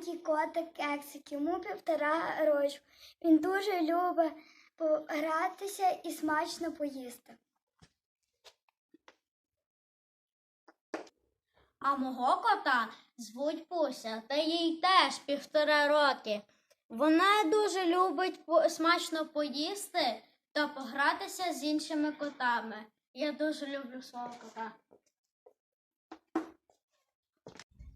маленький котик кексик, йому півтора рочку. Він дуже любить погратися і смачно поїсти. А мого кота звуть Пуся, та їй теж півтора роки. Вона дуже любить смачно поїсти та погратися з іншими котами. Я дуже люблю свого кота.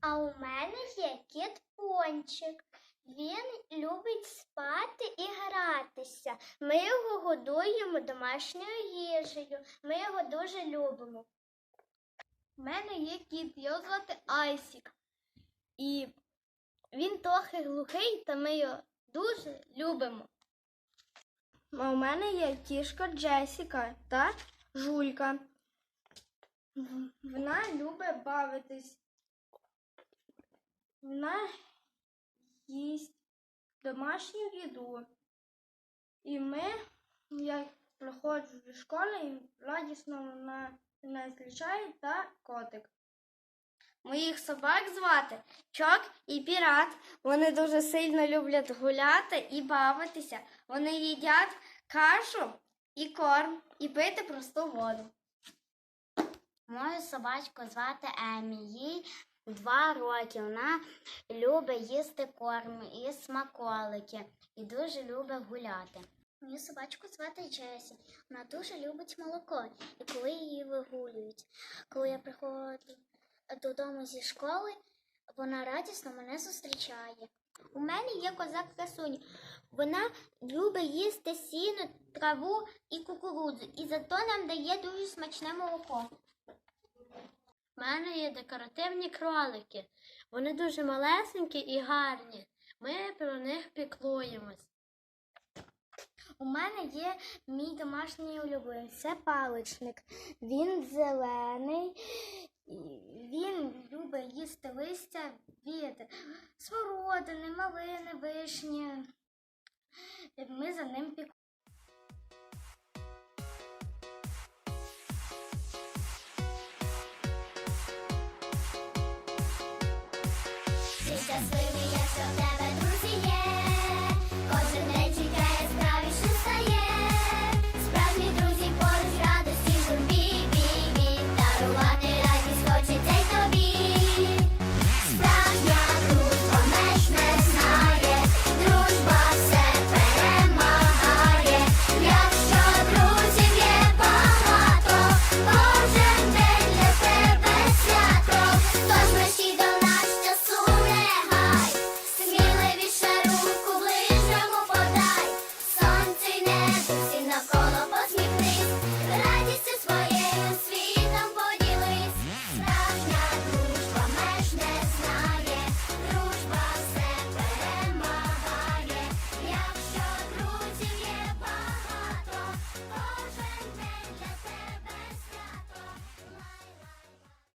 А у мене є кіт пончик. Він любить спати і гратися. Ми його годуємо домашньою їжею. Ми його дуже любимо. У мене є кіт, його звати Айсік. І він трохи глухий, та ми його дуже любимо. А у мене є кішка Джесіка та жулька. Вона любить бавитись. Вона їсть домашню їду. І ми, як приходжу зі школи, і радісно вона мене зустрічає та котик. Моїх собак звати Чок і Пірат. Вони дуже сильно люблять гуляти і бавитися. Вони їдять кашу і корм, і пити просту воду. Мою собачку звати Емі. Їй два роки. Вона любить їсти корм і смаколики і дуже любить гуляти. Мою собачку звати Джесі. Вона дуже любить молоко, і коли її вигулюють. Коли я приходжу додому зі школи, вона радісно мене зустрічає. У мене є козак красунь. Вона любить їсти сіно, траву і кукурудзу, і зато нам дає дуже смачне молоко. У мене є декоративні кролики. Вони дуже малесенькі і гарні. Ми про них піклуємось. У мене є мій домашній улюбленець, це паличник. Він зелений, він любить їсти листя від смородини, малини, вишні. Ми за ним піклуємося. Just swing me, yes, so that